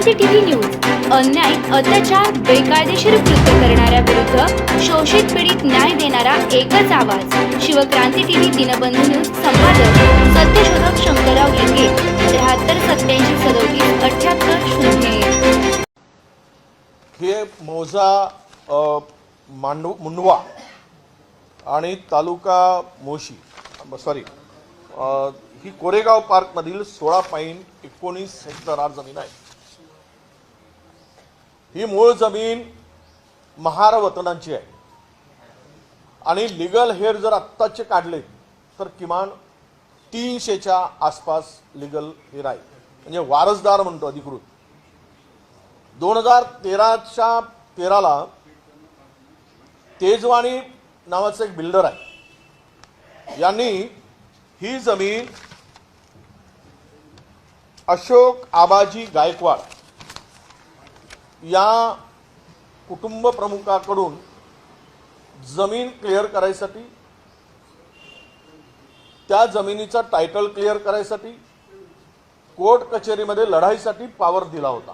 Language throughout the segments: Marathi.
क्रांती टीव्ही न्यूज. अन्याय अत्याचार बेकायदेशीर कृत्य करणाऱ्या विरुद्ध शोषित पीडित न्याय देणारा एकच आवाज. शिवक्रांती टीव्ही दिनबंधू न्यूज संपादक सत्यशोधक शंकरराव लिंगे त्र्याहत्तर सत्याऐंशी सदोतीस अठ्याहत्तर शून्य हे मौजा मांडू मांडव मुंडवा आणि तालुका मोशी सॉरी ही कोरेगाव पार्कमधील सोळा पाईन एकोणीस हेक्टर जमीन आहे. ही मूळ जमीन महार वतनांची आहे. आणि लिगल हेअर जर आत्ताचे काढले तर किमान तीनशेच्या आसपास लिगल हेअर आहे. म्हणजे वारसदार म्हणतो अधिकृत. दोन हजार तेराच्या तेराला तेजवाणी नावाचं एक बिल्डर आहे. यांनी ही जमीन अशोक आबाजी गायकवाड या कुटुंब प्रमुखाकडून जमीन क्लिअर करायसाठी त्या जमिनीचा टायटल क्लिअर करायसाठी कोर्ट कचेरीमध्ये लढाईसाठी पावर दिला होता.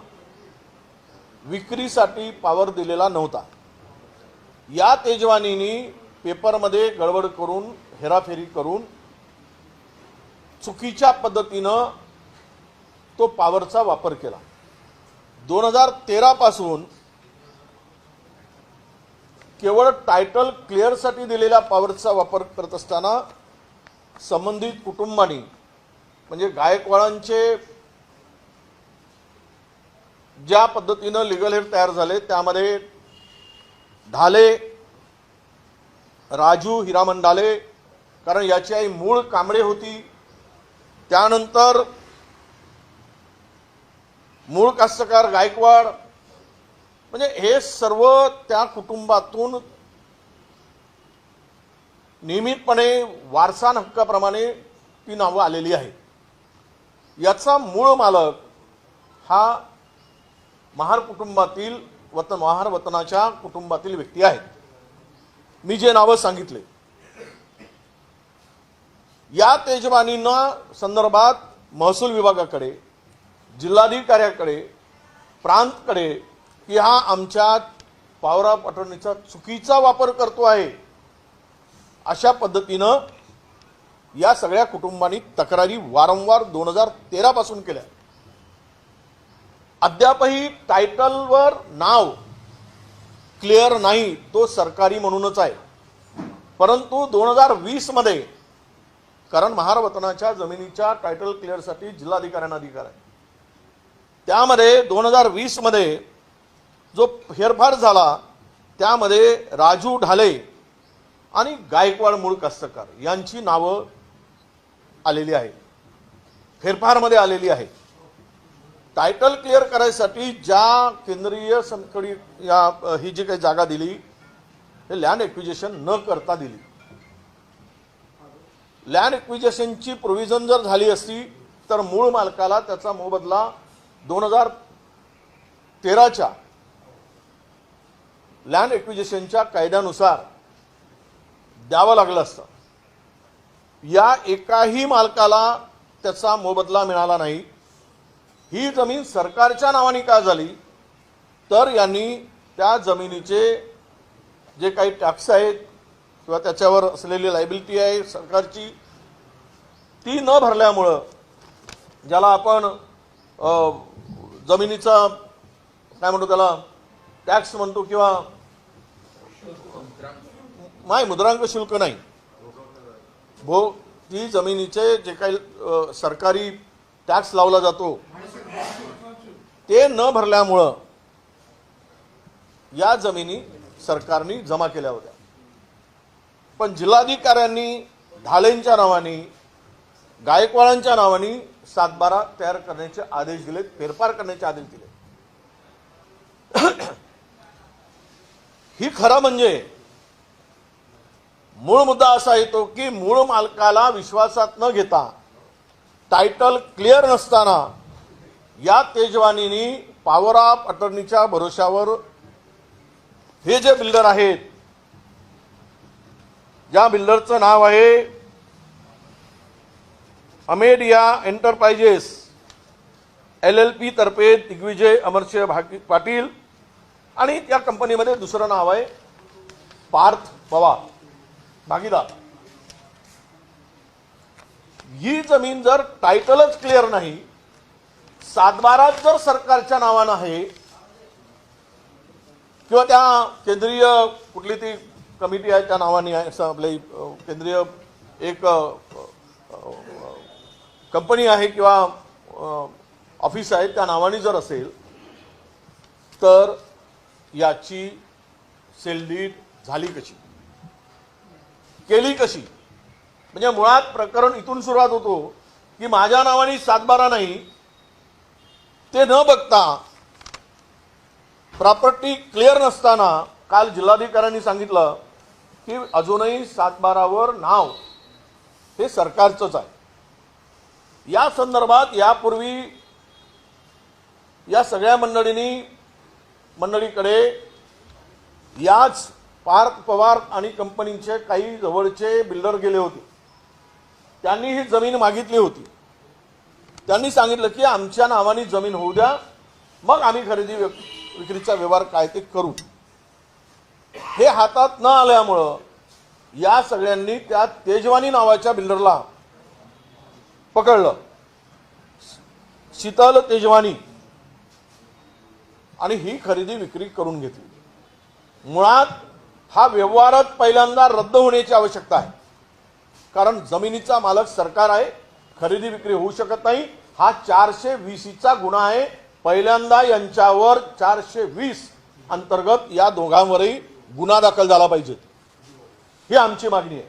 विक्रीसाठी पावर दिलेला नव्हता. या तेजवानीनी पेपरमध्ये गडबड करून हेराफेरी करून चुकीच्या पद्धतीनं तो पावरचा वापर केला. दोन हजार तेरापासून केवळ टायटल क्लिअरसाठी दिलेल्या पॉवरचा वापर करत असताना संबंधित कुटुंबानी म्हणजे गायकवाडांचे ज्या पद्धतीनं लिगल हेड तयार झाले त्यामध्ये ढाले राजू हिरामन ढाले कारण याची आई मूळ कांबळे होती. त्यानंतर मूळ कास्तकार गायकवाड. म्हणजे हे सर्व त्या कुटुंबातून नियमितपणे वारसान हक्काप्रमाणे ती नावं आलेली आहेत. याचा मूळ मालक हा महार कुटुंबातील वतन महार वतनाच्या कुटुंबातील व्यक्ती आहेत. मी जे नावं सांगितले या तेजवानींना संदर्भात महसूल विभागाकडे जिल्हाधिकाऱ्याकडे प्रांतकडे की हा आमच्या पावरा पाठवण्याचा चुकीचा वापर करतो आहे अशा पद्धतीनं या सगळ्या कुटुंबांनी तक्रारी वारंवार दोन हजार तेरा पासून केल्या. अद्यापही टायटलवर नाव क्लिअर नाही तो सरकारी म्हणूनच आहे. परंतु दोन हजार वीसमध्ये कारण महारवतनाच्या जमिनीच्या टायटल क्लिअरसाठी जिल्हाधिकाऱ्यांना अधिकार आहे. त्यामध्ये दोन हजार वीसमध्ये जो फेरफार झाला त्यामध्ये राजू ढाले आणि गायकवाड मूळ कस्तकर यांची नावं आलेली आहेत. फेरफारमध्ये आलेली आहे टायटल क्लिअर करायसाठी ज्या केंद्रीय संकडी या ही जी काही जागा दिली हे लँड एक्विजेशन न करता दिली. लँड एक्विजेशनची प्रोव्हिजन जर झाली असती तर मूळ मालकाला त्याचा मोबदला दोन हजार तेराच्या लँड एक्विजेशनच्या कायद्यानुसार द्यावं लागलं असतं. या एकाही मालकाला त्याचा मोबदला मिळाला नाही. ही जमीन सरकारच्या नावाने का झाली? तर यांनी त्या जमिनीचे जे काही टॅक्स आहेत किंवा त्याच्यावर असलेली लायबिलिटी आहे सरकारची ती न भरल्यामुळं ज्याला आपण जमिनीचा काय म्हणतो त्याला टॅक्स म्हणतो किंवा नाही मुद्रांक शुल्क नाही. भो ती जमिनीचे जे काही सरकारी टॅक्स लावला जातो ते न भरल्यामुळं या जमिनी सरकारने जमा केल्या होत्या. पण जिल्हाधिकाऱ्यांनी ढालेंच्या नावाने गायकवाडांच्या नावाने सातबारा तयार करण्याचे आदेश दिलेत फेरफार करण्याचे आदेश दिले ही खरं म्हणजे मूळ मुद्दा असा येतो की मूळ मालकाला विश्वासात न घेता टायटल क्लिअर नसताना या तेजवानीनी पॉवर ऑफ अटर्नीच्या भरोशावर हे जे बिल्डर आहेत ज्या बिल्डरचं नाव आहे Amadea enterprises L L P तर्फे दिग्विजय अमरसिंह भागी पाटील आणि त्या कंपनीमध्ये दुसरं नाव आहे पार्थ पवार. भागीदार. ही जमीन जर टायटलच क्लिअर नाही सातबाराच जर सरकारच्या नावानं आहे किंवा त्या केंद्रीय कुठली ती कमिटी आहे त्या नावाने आहे असं आपले केंद्रीय एक कंपनी आहे किंवा ऑफिस आहे त्या नावाने जर असेल तर याची सेलडीड झाली कशी? केली कशी? म्हणजे मुळात प्रकरण इथून सुरुवात होतो की माझ्या नावाने सातबारा नाही ते न बघता प्रॉपर्टी क्लिअर नसताना काल जिल्हाधिकाऱ्यांनी सांगितलं की अजूनही सातबारावर नाव हे सरकारचंच आहे. या संदर्भात यापूर्वी या सगळ्या मंडळींनी मंडळीकडे याच पार्थ पवार आणि कंपनीचे काही जवळचे बिल्डर गेले होते. त्यांनी ही जमीन मागितली होती. त्यांनी सांगितलं की आमच्या नावाने जमीन होऊ द्या मग आम्ही खरेदी विक- विक्रीचा व्यवहार काय ते करू. हे हातात न आल्यामुळं या सगळ्यांनी त्या तेजवानी नावाच्या बिल्डरला पकडलं. शीतल तेजवानी आणि ही खरेदी विक्री करून घेतली. मुळात हा व्यवहारच पहिल्यांदा रद्द होण्याची आवश्यकता आहे. कारण जमिनीचा मालक सरकार आहे खरेदी विक्री होऊ शकत नाही. हा चारशे वीसीचा गुन्हा आहे. पहिल्यांदा यांच्यावर चारशे वीस अंतर्गत या दोघांवरही गुन्हा दाखल झाला पाहिजे. ही आमची मागणी आहे.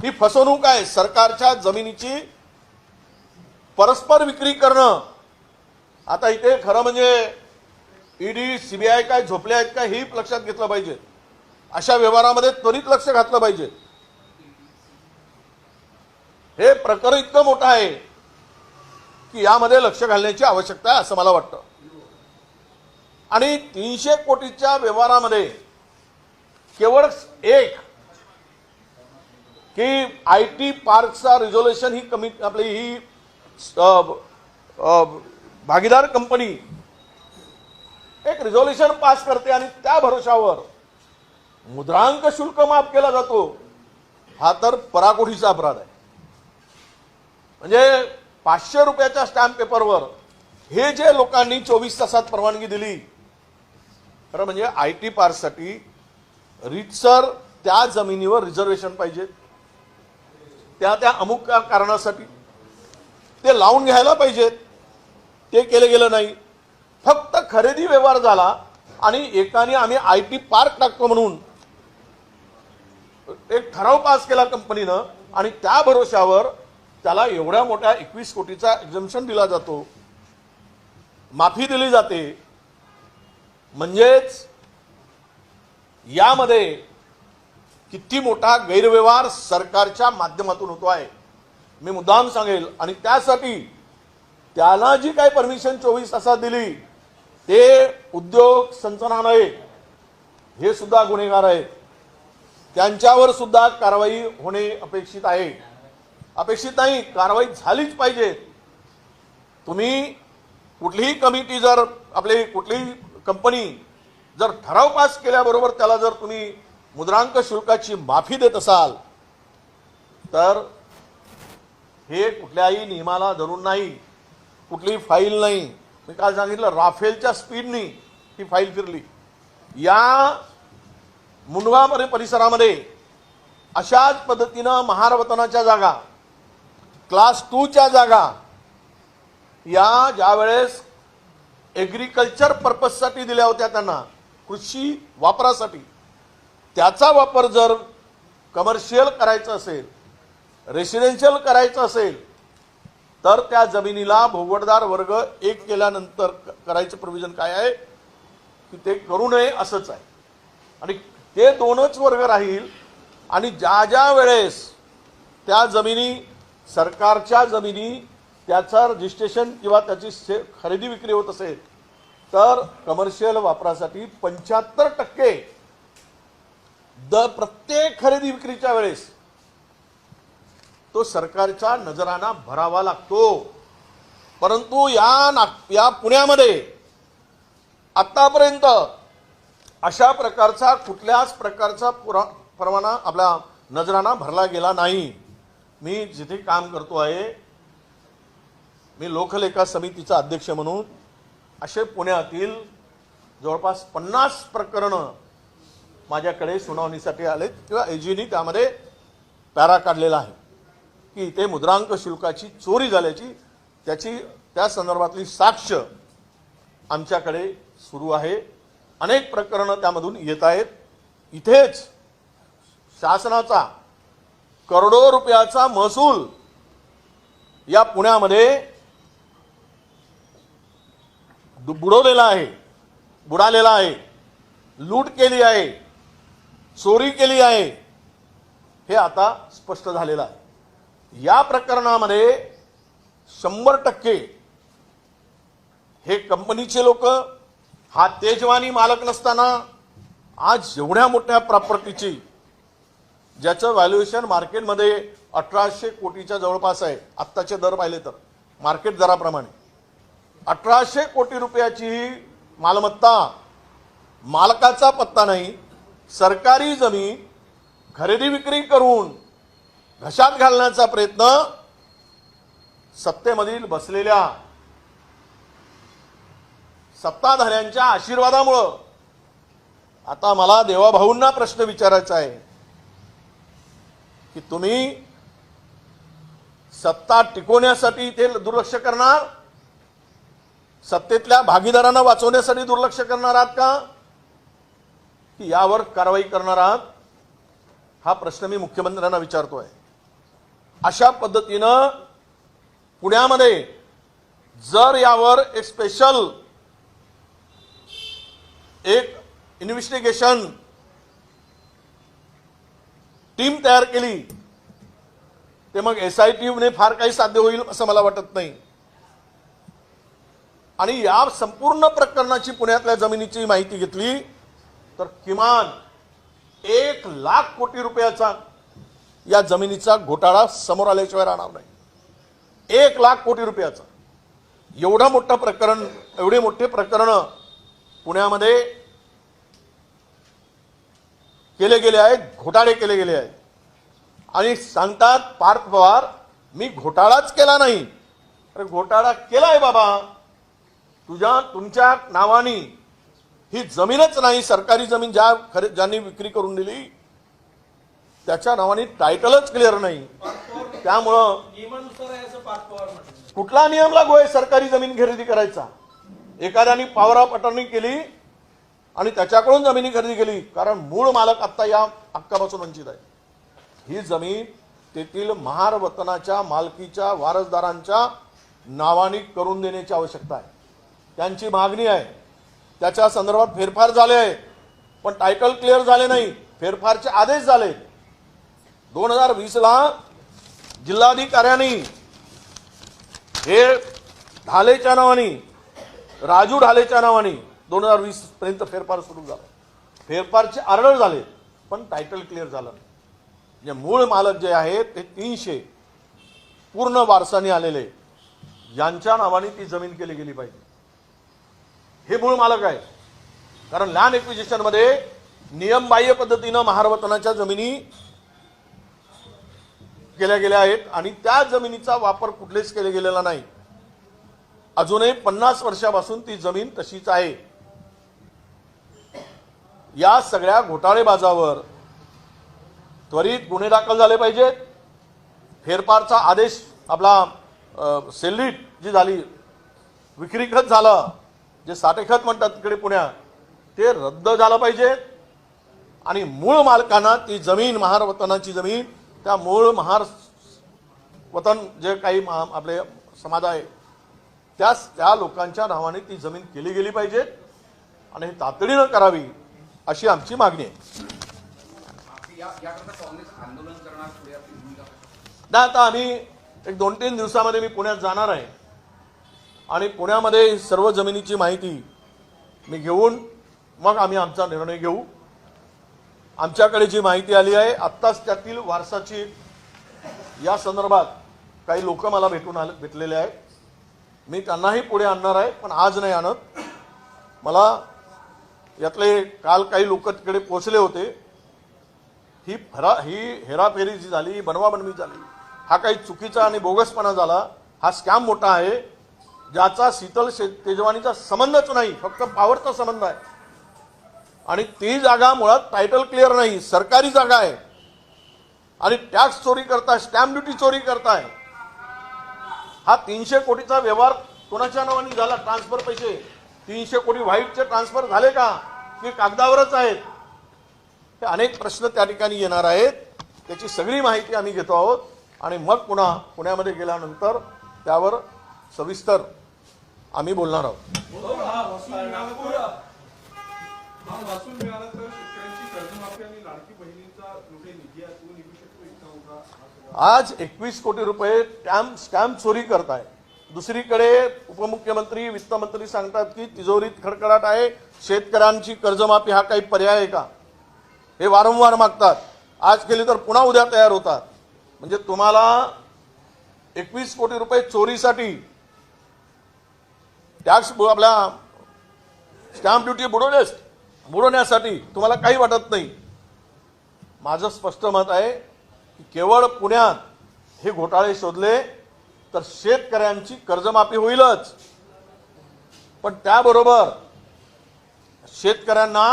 ही फसवणूक आहे सरकारच्या जमिनीची परस्पर विक्री करणं. आता इथे खरं म्हणजे ईडी सीबीआय काय झोपले आहेत का ही लक्षात घेतलं पाहिजे. अशा व्यवहारामध्ये त्वरित लक्ष घातलं पाहिजे. हे प्रकरण इतकं मोठं आहे की यामध्ये लक्ष घालण्याची आवश्यकता आहे असं मला वाटतं. आणि तीनशे कोटीच्या व्यवहारामध्ये केवळ एक की आय टी पार्कचा रिझोल्युशन ही कमी आपली ही भागीदार कंपनी एक रिझोल्युशन पास करते आणि त्या भरोशावर मुद्रांक शुल्क माफ केला जातो. हा तर पराकोटीचा अपराध आहे. म्हणजे पाचशे रुपयाच्या स्टॅम्प पेपरवर हे जे लोकांनी चोवीस तासात परवानगी दिली खरं म्हणजे आय टी पार्कसाठी रितसर त्या जमिनीवर रिझर्वेशन पाहिजे. त्या त्या अमुक कारणासाठी. ते लावून घ्यायला पाहिजेत. ते केलं गेलं नाही. फक्त खरेदी व्यवहार झाला आणि एकाने आम्ही आय टी पार्क टाकतो म्हणून. एक ठराव पास केला कंपनीनं आणि त्या भरोश्यावर त्याला एवढ्या मोठ्या एकवीस कोटीचा एक्झम्पशन दिला जातो. माफी दिली जाते. म्हणजेच यामध्ये किती मोठा गैरव्यवहार सरकारच्या माध्यमातून होतो आहे. मी मुद्दाम सांगेल आणि त्यासाठी त्याला जी काही परमिशन चोवीस तासात दिली ते उद्योग संचालनालय हे सुद्धा गुन्हेगार आहेत. त्यांच्यावर सुद्धा कारवाई होणे अपेक्षित आहे. अपेक्षित नाही कारवाई झालीच पाहिजे. तुम्ही कुठलीही कमिटी जर आपली कुठलीही कंपनी जर ठराव पास केल्याबरोबर त्याला जर तुम्ही मुद्रांक शुल्काची माफी देत असाल तर हे कुठल्याही नियमाला धरून नाही. कुठली फाईल नाही. मी काल सांगितलं राफेलच्या स्पीडनी ही फाईल फिरली. या मुंडवा परि- परिसरामध्ये अशाच पद्धतीनं महारवतनाच्या जागा क्लास टूच्या जागा या ज्यावेळेस एग्रीकल्चर पर्पजसाठी दिल्या होत्या त्यांना कृषी वापरासाठी त्याचा वापर जर कमर्शियल करायचं असेल रेसिडेन्शियल करायचं असेल तर त्या जमिनीला भोगवटदार वर्ग एक केल्यानंतर क- करायचं प्रोव्हिजन काय आहे? की ते करू नये असंच आहे. आणि ते दोनच वर्ग राहील आणि ज्या ज्या वेळेस त्या जमिनी सरकारच्या जमिनी त्याचं रजिस्ट्रेशन किंवा त्याची से खरेदी विक्री होत असेल तर कमर्शियल वापरासाठी पंच्याहत्तर टक्के द प्रत्येक खरेदी विक्रीच्या वेळेस तो सरकारच्या नजराना भरावा लागतो. परंतु या नाग या पुण्यामध्ये आत्तापर्यंत अशा प्रकारचा कुठल्याच प्रकारचा पुरा परवाना आपला नजराना भरला गेला नाही. मी जिथे काम करतो आहे मी लोकलेखा समितीचा अध्यक्ष म्हणून असे पुण्यातील जवळपास पन्नास प्रकरणं माझ्याकडे सुनावणीसाठी आलेत किंवा एजीनी त्यामध्ये पॅरा काढलेला आहे. की इथे मुद्रांक शुल्काची चोरी झाल्याची त्याची त्या संदर्भातली साक्ष आमच्याकडे सुरू आहे. अनेक प्रकरणं त्यामधून येत आहेत. इथेच शासनाचा करोडो रुपयाचा महसूल या पुण्यामध्ये बुडवलेला आहे बुडालेला आहे लूट केली आहे चोरी केली आहे हे आता स्पष्ट झालेलं आहे. या प्रकरणामध्ये शंभर टक्के हे कंपनीचे लोक हा तेजवानी मालक नसताना आज एवढ्या मोठ्या प्रॉपर्टीची ज्याचं व्हॅल्युएशन मार्केटमध्ये अठराशे कोटीच्या जवळपास आहे आत्ताचे दर पाहिले तर मार्केट दराप्रमाणे. अठराशे कोटी रुपयाची ही मालमत्ता मालकाचा पत्ता नाही सरकारी जमीन खरेदी विक्री करून घशात घालण्याचा प्रयत्न सत्तेमधील बसलेल्या सत्ताधाऱ्यांच्या आशीर्वादामुळं. आता मला देवाभाऊंना प्रश्न विचारायचा आहे की तुम्ही सत्ता टिकवण्यासाठी ते दुर्लक्ष करणार? सत्तेतल्या भागीदारांना वाचवण्यासाठी दुर्लक्ष करणार आहात का? की यावर कारवाई करणार आहात? हा प्रश्न मी मुख्यमंत्र्यांना विचारतोय. अशा पद्धतीनं पुण्यामध्ये जर यावर एक स्पेशल एक इन्व्हेस्टिगेशन टीम तयार केली ते मग एस आय टीने फार काही साध्य होईल असं मला वाटत नाही. आणि या संपूर्ण प्रकरणाची पुण्यातल्या जमिनीची माहिती घेतली तर किमान एक लाख कोटी रुपयाचा या जमिनीचा घोटाळा समोर आल्याशिवाय राहणार नाही. एक लाख कोटी रुपयाचा. एवढं मोठं प्रकरण एवढे मोठे प्रकरण पुण्यामध्ये केले गेले आहेत घोटाळे केले गेले आहेत. आणि सांगतात पार्थ पवार मी घोटाळाच केला नाही. अरे घोटाळा केलाय बाबा. तुझ्या तुमच्या नावानी ही जमीनच नाही सरकारी जमीन ज्या खरे ज्यांनी विक्री करून दिली त्याच्या नावाने टायटलच क्लिअर नाही. त्यामुळं कुठला नियम लागू आहे सरकारी जमीन खरेदी करायचा? एखाद्याने पावरा ऑफ केली आणि त्याच्याकडून जमिनी खरेदी केली. कारण मूळ मालक आत्ता या हक्कापासून वंचित आहे. ही जमीन तेथील महार वतनाच्या मालकीच्या वारसदारांच्या नावाने करून देण्याची आवश्यकता आहे. त्यांची मागणी आहे. त्याच्या संदर्भात फेरफार झाले आहे. पण टायटल क्लिअर झाले नाही. फेरफारचे आदेश झाले. दोन हजार वीसला जिल्हाधिकाऱ्यांनी हे ढालेच्या नावाने राजू ढालेच्या नावाने दोन हजार वीस पर्यंत फेरफार सुरू झाला. फेरफारचे आर्डर झाले पण टायटल क्लिअर झालं जे मूळ मालक जे आहेत ते तीनशे पूर्ण वारसाने आलेले. यांच्या नावाने ती जमीन केली गेली पाहिजे. हे मूळ मालक आहे. कारण लँड एक्विजिशनमध्ये नियमबाह्य पद्धतीनं महारवतनाच्या जमिनी केल्या गेल्या आहेत आणि त्या जमिनीचा वापर कुठलेच केले गेलेला नाही. अजूनही पन्नास वर्षापासून ती जमीन तशीच आहे. या सगळ्या घोटाळेबाजावर त्वरित गुन्हे दाखल झाले पाहिजेत. फेरफारचा आदेश आपला सेल्लीट जी झाली विक्री खत झालं जे साठेखत म्हणतात तिकडे पुण्या ते रद्द झालं पाहिजे आणि मूळ मालकांना ती जमीन महारवतनाची जमीन त्या मूळ महार वतन जे काही महा आपले समाज आहे त्या त्या लोकांच्या नावाने ती जमीन केली गेली पाहिजे आणि ही तातडीनं करावी अशी आमची मागणी आहे. नाही आता आम्ही एक दोन तीन दिवसामध्ये मी पुण्यात जाणार आहे आणि पुण्यामध्ये सर्व जमिनीची माहिती मी घेऊन मग आम्ही आमचा निर्णय घेऊ. आमच्याकडे जी माहिती आली आहे आत्ताच त्यातील वारसाची या संदर्भात काही लोक मला भेटून आले भेटलेले आहेत. मी त्यांनाही पुढे आणणार आहे पण आज नाही आणत. मला यातले काल काही लोक तिकडे पोचले होते. ही फरा ही हेराफेरी जी झाली बनवाबनवी झाली हा काही चुकीचा आणि बोगसपणा झाला हा स्कॅम मोठा आहे. ज्याचा शीतल शे तेजवानीचा संबंधच नाही फक्त पावरचा संबंध आहे. आणि ती जागा मुळात टायटल क्लिअर नाही सरकारी जागा आहे. आणि टॅक्स चोरी करताय स्टॅम्प ड्युटी चोरी करताय. हा तीनशे कोटीचा व्यवहार कोणाच्या नावाने झाला? ट्रान्सफर पैसे. तीनशे कोटी व्हाईटचे ट्रान्सफर झाले का? की कागदावरच आहेत. हे अनेक प्रश्न त्या ठिकाणी येणार आहेत. त्याची सगळी माहिती आम्ही घेतो आहोत. आणि मग पुन्हा पुण्यामध्ये गेल्यानंतर त्यावर सविस्तर आम्ही बोलणार आहोत. हा वाचून मिळाला तर शेतकऱ्यांची कर्जमाफी आणि लाडकी बहिणींचा कुठे निधी आहे तो निघू शकतो इतका मोठा आज एकवीस कोटी रुपये स्टॅम्प स्टॅम्प चोरी करताय दुसरीकडे उपमुख्यमंत्री वित्तमंत्री सांगतात की तिजोरीत खडखडाट आहे. शेतकऱ्यांची कर्जमाफी हा काही पर्याय आहे का? हे वारंवार मागतात. आज केली तर पुन्हा उद्या तयार होतात. म्हणजे तुम्हाला एकवीस कोटी रुपये चोरीसाठी टॅक्स आपल्या स्टॅम्प ड्युटी बुडवण्यास बुडवण्यासाठी तुम्हाला काही वाटत नाही. माझं स्पष्ट मत आहे की केवळ पुण्यात हे घोटाळे शोधले तर शेतकऱ्यांची कर्जमाफी होईलच. पण त्याबरोबर शेतकऱ्यांना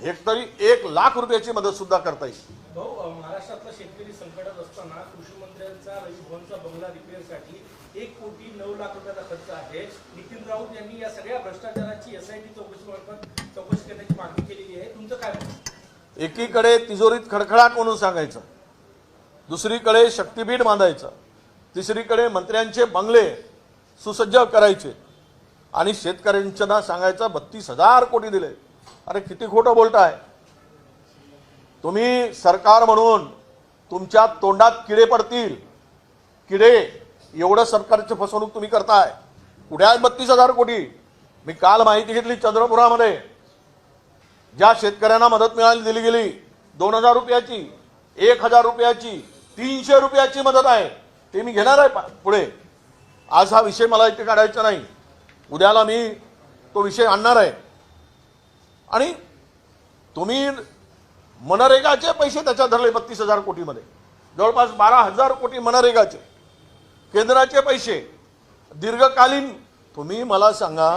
हेक्टरी एक लाख रुपयाची मदत सुद्धा करता येईल. भाऊ महाराष्ट्रातला शेतकरी संकटात असताना कृषी मंत्र्यांचा रवी भवनचा बंगला रिपेअरसाठी एक कोटी नऊ लाख रुपयाचा खर्च आहे. नितीन राऊत यांनी या सगळ्या भ्रष्टाचार एसआयटी चौकशी मार्फत चौकशी करण्याची मागणी केलेली आहे तुमचं काय मत? एकीकडे तिजोरीत खडखडाट म्हणून सांगायचं दुसरीकडे शक्तीपीठ बांधायचं तिसरीकडे मंत्र्यांचे बंगले सुसज्ज करायचे आणि शेतकऱ्यांच्या सांगायचं बत्तीस हजार कोटी दिले. अरे किती खोटं बोलताय. तुम्ही सरकार म्हणून तुमच्या तोंडात किडे पडतील. किडे एवढं सरकारची फसवणूक तुम्ही करताय. कुठे आहेत बत्तीस हजार कोटी? मी काल माहिती घेतली चंद्रपुरामध्ये. ज्या शेतकऱ्यांना मदत मिळाली दिली गेली दोन हजार रुपयाची एक हजार रुपयाची तीनशे रुपयाची मदत आहे. ते मी घेणार आहे पुढे. आज हा विषय मला इथे काढायचा नाही. उद्याला मी तो विषय आणणार आहे. आणि तुम्ही मनरेगाचे पैसे त्याच्यात धरले बत्तीस हजार कोटीमध्ये. जवळपास बारा हजार कोटी मनरेगाचे. केंद्राचे पैसे. दीर्घकालीन तुम्ही मला सांगा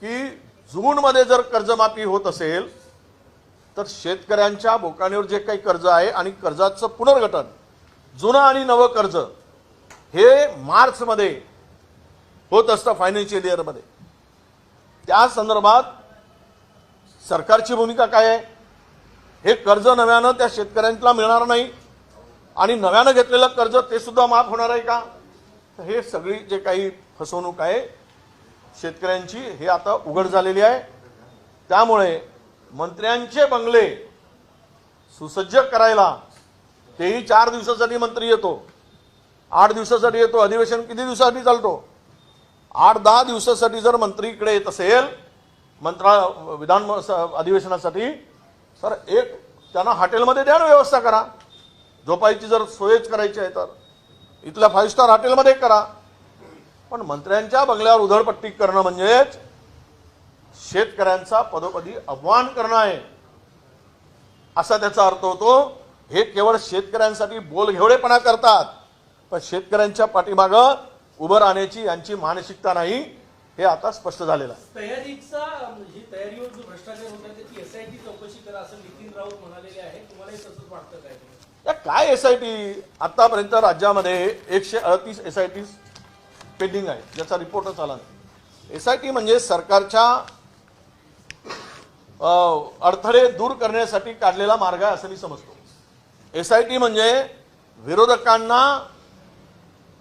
की जूनमध्ये जर कर्जमाफी होत असेल तर शेतकऱ्यांच्या बोकाणीवर जे काही कर्ज आहे आणि कर्जाचं पुनर्गठन जुनं आणि नवं कर्ज हे मार्चमध्ये होत असतं फायनान्शियल इयरमध्ये. त्या संदर्भात सरकारची भूमिका काय आहे? हे कर्ज नव्यानं त्या शेतकऱ्यांना मिळणार नाही आणि नव्यानं घेतलेलं कर्ज ते सुद्धा माफ होणार आहे का? तर हे सगळी जे काही फसवणूक आहे शेतकऱ्यांची हे आता उघड झालेली आहे. त्यामुळे मंत्र्यांचे बंगले सुसज्ज करायला तेही चार दिवसासाठी मंत्री येतो. आठ दिवसासाठी येतो. अधिवेशन किती दिवसासाठी चालतो? आठ दहा दिवसासाठी जर मंत्री इकडे येत असेल मंत्रा विधान अधिवेशनासाठी तर एक त्यांना हॉटेलमध्ये द्या ना व्यवस्था करा. झोपायची जर सोयच करायची आहे तर. इथल्या फाईव्ह स्टार हॉटेलमध्ये करा. पण मंत्र्यांच्या बंगल्यावर उधळपट्टी करणं म्हणजेच शेतकऱ्यांचा पदोपदी अपमान करणं आहे. असा त्याचा अर्थ होतो हे केवळ शेतकऱ्यांसाठी बोलघेवडेपणा करतात पण शेतकऱ्यांच्या पाठीमागं उभं राहण्याची यांची मानसिकता नाही हे आता स्पष्ट झालेलं आहे. तयारीचा ही तयारीवर जो भ्रष्टाचार होता त्याची एसआयटी चौकशी करा असं नितीन राऊत म्हणालेले आहे. तुम्हालाही तसंच वाटतं काय? या काय एस आय टी आतापर्यंत राज्यामध्ये एकशे अडतीस एस आय टी पेंडिंग आहे ज्याचा रिपोर्टच आला नाही. एस आय टी म्हणजे सरकारच्या अडथळे दूर करण्यासाठी काढलेला मार्ग आहे असं मी समजतो. एस आय टी म्हणजे विरोधकांना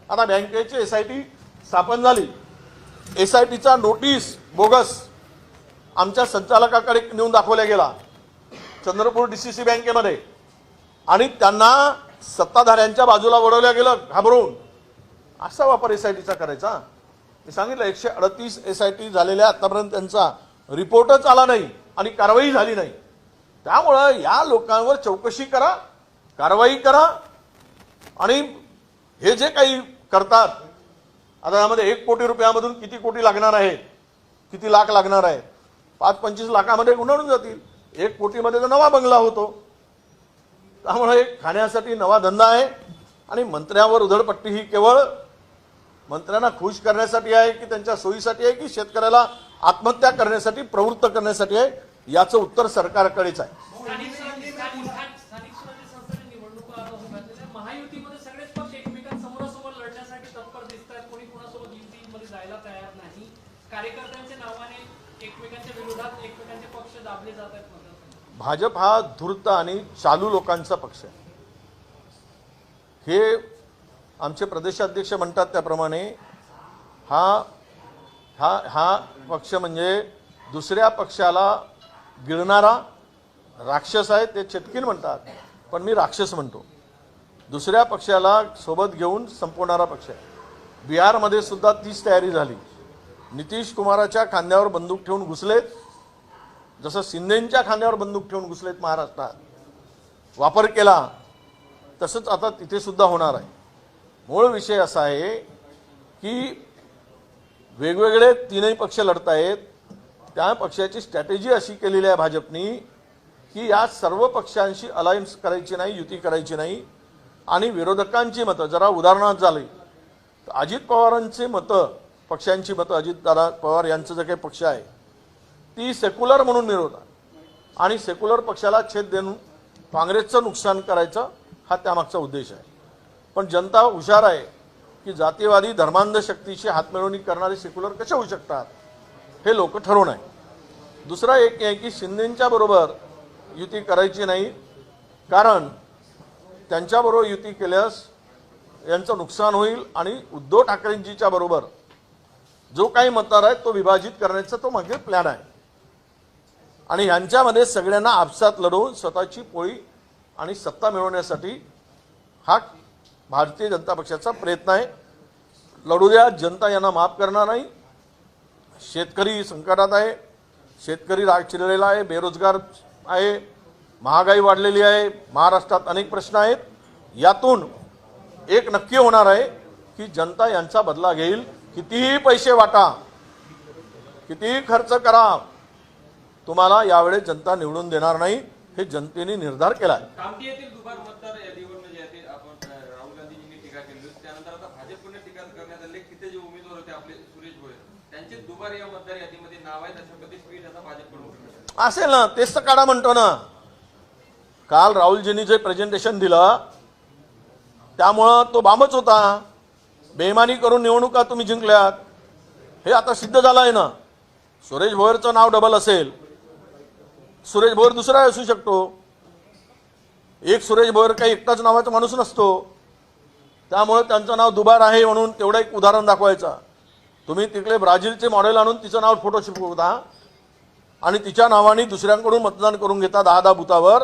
आता बँकेची एस आय टी स्थापन झाली. एस आय टीचा नोटीस बोगस आमच्या संचालकाकडे नेऊन दाखवल्या गेला. चंद्रपूर डी सी सी बँकेमध्ये. आणि त्यांना सत्ताधाऱ्यांच्या बाजूला वळवल्या गेलं घाबरून. असा वापर एस आय टीचा करायचा. मी सांगितलं एकशे अडतीस एस आय टी झालेल्या आतापर्यंत त्यांचा रिपोर्टच आला नाही आणि कारवाई झाली नाही. त्यामुळं या लोकांवर चौकशी करा कारवाई करा आणि हे जे काही करतात आता यामध्ये एक कोटी रुपयामधून किती कोटी लागणार आहे किती लाख लागणार आहे पाच पंचवीस लाखामध्ये गुंडाळून जातील. एक कोटीमध्ये तर नवा बंगला होतो. त्यामुळे एक खाण्यासाठी नवा धंदा आहे आणि मंत्र्यावर उधळपट्टी ही केवळ मंत्र्यांना खुश करण्यासाठी आहे की त्यांच्या सोयीसाठी आहे की शेतकऱ्याला आत्महत्या करण्यासाठी प्रवृत्त करण्यासाठी आहे? याचं उत्तर सरकारकडेच आहे. भाजप हा धूर्त आणि चालू लोकांचा पक्ष आहे. हे आमचे प्रदेशाध्यक्ष म्हणतात त्याप्रमाणे हा हा हा पक्ष म्हणजे दुसऱ्या पक्षाला गिळणारा राक्षस आहे ते चेटकीन म्हणतात पण मी राक्षस म्हणतो. दुसऱ्या पक्षाला सोबत घेऊन संपवणारा पक्ष आहे. बिहारमध्ये सुद्धा तीच तयारी झाली. नितीश कुमाराच्या खांद्यावर बंदूक ठेवून घुसलेत. जसं शिंदेंच्या खांद्यावर बंदूक ठेवून घुसलेत महाराष्ट्रात. वापर केला तसंच आता तिथे सुद्धा होणार आहे. मूळ विषय असा आहे की वेगवेगळे तीनही पक्ष लढत आहेत. त्या पक्षाची स्ट्रॅटेजी अशी केलेली आहे भाजपनी की या सर्व पक्षांशी अलायन्स करायची नाही युती करायची नाही आणि विरोधकांची मतं जरा उदाहरणार्थ झाली तर अजित पवारांची मतं पक्षांची मतं अजितदादा पवार यांचं जे काही पक्ष आहे ती सेक्युलर म्हणून मिळवतात आणि सेक्युलर पक्षाला छेद देऊन काँग्रेसचं नुकसान करायचं हा त्यामागचा उद्देश आहे. पण जनता हुशार आहे की जातीवादी धर्मांध शक्तीशी हातमिळवणी करणारे सेक्युलर कसे होऊ शकतात हे लोक ठरवून आहे. दुसरा एक आहे की शिंदेच्या बरोबर युती करायची नाही कारण त्यांच्याबरोबर युती केल्यास यांचं नुकसान होईल आणि उद्धव ठाकरेंजीच्या बरोबर जो काही मतदार आहे तो विभाजित करण्याचा तो मागे प्लॅन आहे. आणि यांच्यामध्ये सगळ्यांना आपसात लढवून स्वतःची पोळी आणि सत्ता मिळवण्यासाठी हा भारतीय जनता पक्षाचा प्रयत्न आहे. लढू द्या जनता यांना माफ करणार नाही. शेतकरी संकटात आहे. शेतकरी राग चिरलेला आहे. बेरोजगार आहे. महागाई वाढलेली आहे. महाराष्ट्रात अनेक प्रश्न आहेत. यातून एक नक्की होणार आहे की जनता यांचा बदला घेईल. कितीही पैसे वाटा कितीही खर्च करा तुम्हाला यावेळेस जनता निवडून देणार नाही. हे जनतेने निर्धार केला आहे कामठी येथील दुबार मतदार यादीवर जे आहे ते आपण अ, राहुल गांधींनी टीका केली होती त्यानंतर आता भाजपकडे टीका करण्यात आली तिथे जे उमेदवार होते आपले सुरेश भोयर या मतदार यादीमध्ये नाव आहे त्याच्या आता भाजपकडून असेल ना तेच तर काढा म्हणतो ना. काल राहुलजींनी जे प्रेझेंटेशन दिलं त्यामुळं तो बामच होता. बेमानी करून निवडणुका तुम्ही जिंकल्यात. हे आता सिद्ध झालं आहे ना. सुरेश भोयरचं नाव डबल असेल. सुरेश भोयर दुसरा असू शकतो. एक सुरेश भोयर काही एकटाच नावाचा माणूस नसतो. त्यामुळे त्यांचं नाव दुबार आहे म्हणून तेवढं एक उदाहरण दाखवायचं. तुम्ही तिकडे ब्राझीलचे मॉडेल आणून तिचं नाव फोटो होता आणि तिच्या नावाने दुसऱ्यांकडून मतदान करून घेता दहा दहा बुथावर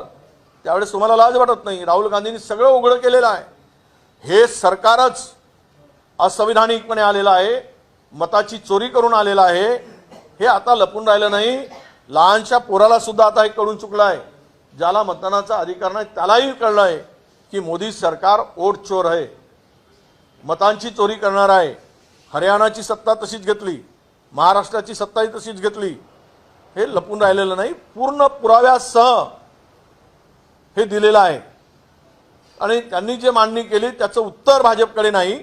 त्यावेळेस तुम्हाला लाज वाटत नाही. राहुल गांधींनी सगळं उघडं केलेलं आहे. हे सरकारच असंविधानिकपणे आलेलं आहे. मताची चोरी करून आलेलं आहे. हे आता लपून राहिलं नाही. लहानशा पोराला सुद्धा आता हे कळून चुकलं आहे ज्याला मतदानाचा अधिकार नाही त्यालाही कळलं आहे की मोदी सरकार ओट चोर आहे. मतांची चोरी करणार आहे. हरियाणाची सत्ता तशीच घेतली महाराष्ट्राची सत्ताही तशीच घेतली. हे लपून राहिलेलं नाही पूर्ण पुराव्यासह हे दिलेलं आहे. आणि त्यांनी जे मांडणी केली त्याचं उत्तर भाजपकडे नाही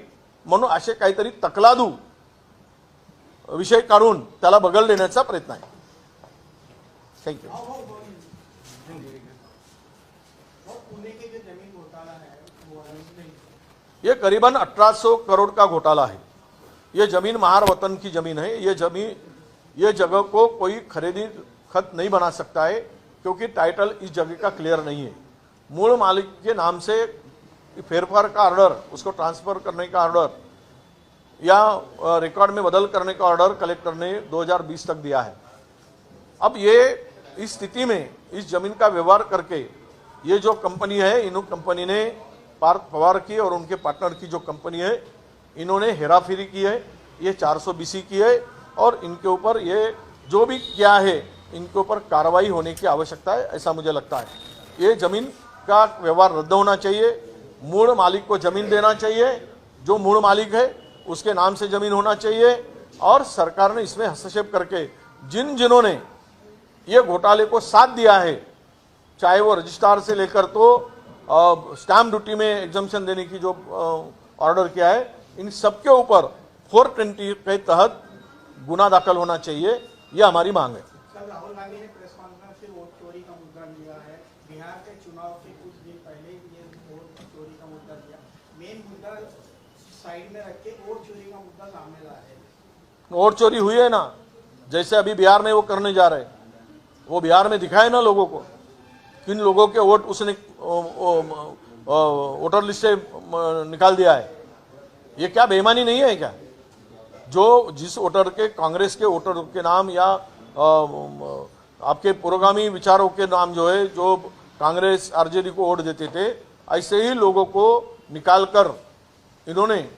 म्हणून असे काहीतरी तकलादू विषय काढून त्याला बगल देण्याचा प्रयत्न आहे. थँक्यू ये करीबन 1800 करोड़ का घोटाला है। ये ज़मीन महार वतन की ज़मीन है, ये ज़मीन, ये जगह को कोई खरीदी खत नहीं बना सकता है, क्योंकि टाइटल इस जगह का क्लियर नहीं है। मूल मालिक के नाम से फेरफार का ऑर्डर उसको ट्रांसफ़र करने का ऑर्डर या रिकॉर्ड में बदल करने का ऑर्डर कलेक्टर ने 2020 तक दिया है। अब ये, इस स्थिति में, इस ज़मीन का व्यवहार करके, ये जो कंपनी है, इन कंपनी ने पार्थ पवार की और उनके पार्टनर की जो कंपनी है इन्होंने हेराफेरी की है, ये 400 बीसी की है और इनके ऊपर ये जो भी किया है, इनके ऊपर कार्रवाई होने की आवश्यकता है, ऐसा मुझे लगता है। ये ज़मीन का व्यवहार रद्द होना चाहिए, मूल मालिक को ज़मीन देना चाहिए, जो मूल मालिक है, उसके नाम से ज़मीन होना चाहिए और सरकार ने इसमें हस्तक्षेप करके जिन जिन्होंने ये घोटाले को साथ दिया है, चाहे वो रजिस्ट्रार से लेकर तो स्टैम्प ड्यूटी में एग्जामेशन देने की जो ऑर्डर किया है इन सबके ऊपर 420 के तहत गुना दाखिल होना चाहिए यह हमारी मांग है। राहुल गांधी ने प्रेस कॉन्फ्रेंस में वोट चोरी का मुद्दा लिया है। बिहार के चुनाव के कुछ दिन पहले ये वोट चोरी का मुद्दा लिया। मेन मुद्दा साइड में रख के वोट चोरी का मुद्दा सामने ला रहे वोट चोरी हुई है ना जैसे अभी बिहार में वो करने जा रहे हैं। वो बिहार में दिखाए ना लोगों को किन लोगों के वोट उसने वोटर लिस्ट से निकाल दिया है। ये क्या बेईमानी नहीं है क्या? जो जिस वोटर के, कांग्रेस के वोटर के नाम या आपके पुरोगामी विचारों के नाम जो है, जो कांग्रेस, आरजेडी को वोट देते थे, ऐसे ही लोगों को निकाल कर इन्होंने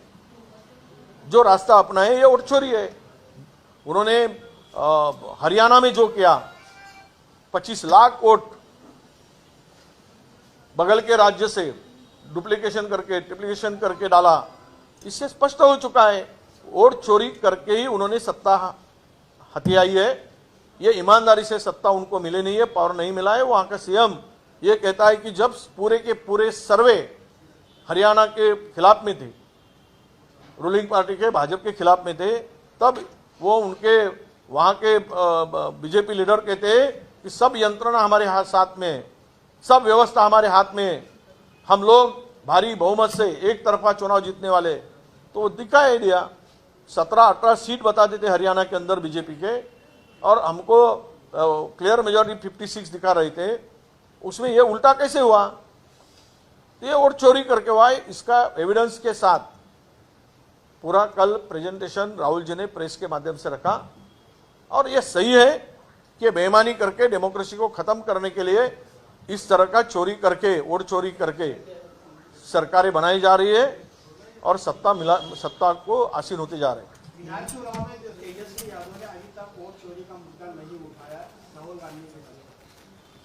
जो रास्ता अपनाए ये वोट चोरी है। उन्होंने हरियाणा में जो किया 25 लाख वोट बगल के राज्य से डुप्लीकेशन करके, ट्रिप्लीकेशन करके डाला इससे स्पष्ट हो चुका है। वोट चोरी करके ही उन्होंने सत्ता हथियाई है। ये ईमानदारी से सत्ता उनको मिले नहीं है, पावर नहीं मिला है। वहाँ का सीएम ये कहता है कि जब पूरे के पूरे सर्वे हरियाणा के खिलाफ में थे, रूलिंग पार्टी के, भाजपा के खिलाफ में थे, तब वो उनके, वहाँ के बीजेपी लीडर कहते कि सब यंत्रणा हमारे हाथ, साथ में सब व्यवस्था हमारे हाथ में हम लोग भारी बहुमत से एक तरफा चुनाव जीतने वाले तो वो दिखाई दिया। सत्रह, अठारह सीट बता देते हरियाणा के अंदर बीजेपी के। और हमको क्लियर मेजोरिटी फिफ्टी सिक्स दिखा रहे थे। उसमें ये उल्टा कैसे हुआ? ये वोट चोरी करके हुआ है, इसका एविडेंस के साथ। पूरा कल प्रेजेंटेशन राहुल जी ने प्रेस के माध्यम से रखा। और ये सही है कि बेईमानी करके डेमोक्रेसी को खत्म करने के लिए इस तरह का चोरी करके वोट चोरी करके सरकारें बनाई जा रही है। और सत्ता मिला सत्ता को आसीन होते जा रहे हैं।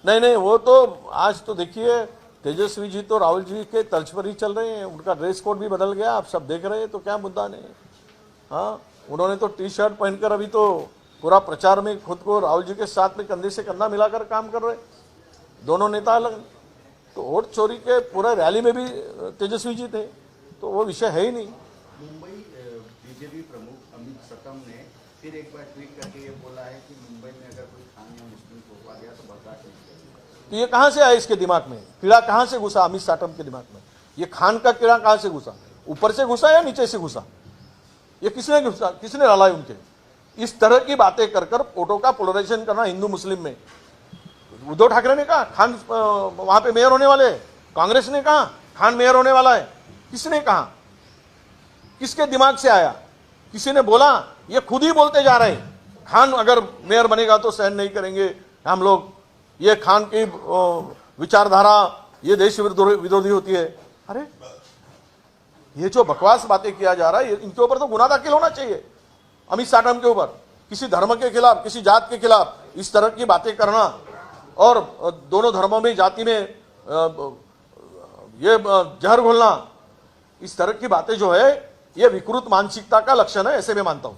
नहीं नहीं वो तो आज तो देखिए तेजस्वी जी तो राहुल जी के तर्ज पर ही चल रहे हैं उनका ड्रेस कोड भी बदल गया आप सब देख रहे हैं तो क्या मुद्दा नहीं हाँ। उन्होंने तो टी शर्ट पहनकर अभी तो पूरा प्रचार में खुद को राहुल जी के साथ में कंधे से कंधा मिलाकर काम कर रहे दोनों नेता अलग तो वोट चोरी के पूरे रैली में भी तेजस्वी जी थे। तो वो विषय है ही नहीं। मुंबई बीजेपी प्रमुख अमित सतम ने फिर एक बार ट्वीट करके ये बोला है कि मुंबई में अगर कोई खान या मुस्लिम को हुआ गया तो बर्दाश्त नहीं तो ये कहाँ से आया इसके दिमाग में? कीड़ा कहाँ से घुसा अमित साटम के दिमाग में? ये खान का कीड़ा कहाँ से घुसा? ऊपर से घुसा या नीचे से घुसा? ये किसने घुसा? किसने है उनके? इस तरह की बातें कर कर वोटों का पोलराइजेशन करना हिंदू मुस्लिम में। उद्धव ठाकरे ने कहा खान वहाँ पे मेयर होने वाले। कांग्रेस ने कहा खान मेयर होने वाला है। किसने कहा? किसके दिमाग से आया? किसी ने बोला, ये खुद ही बोलते जा रहे हैं। खान अगर मेयर बनेगा तो सहन नहीं करेंगे। हम लोग, ये खान की विचारधारा, ये देश विरोधी होती है। अरे, ये जो बकवास बातें किया जा रहा है इनके ऊपर तो गुना दाखिल होना चाहिए। अमित साटम के ऊपर। किसी धर्म के खिलाफ, किसी जात के खिलाफ इस तरह की बातें करना और दोनों धर्मों में, जाति में ये जहर घोलना इस तरह की बातें जो है ये विकृत मानसिकता का लक्षण है ऐसे मैं मानता हूं।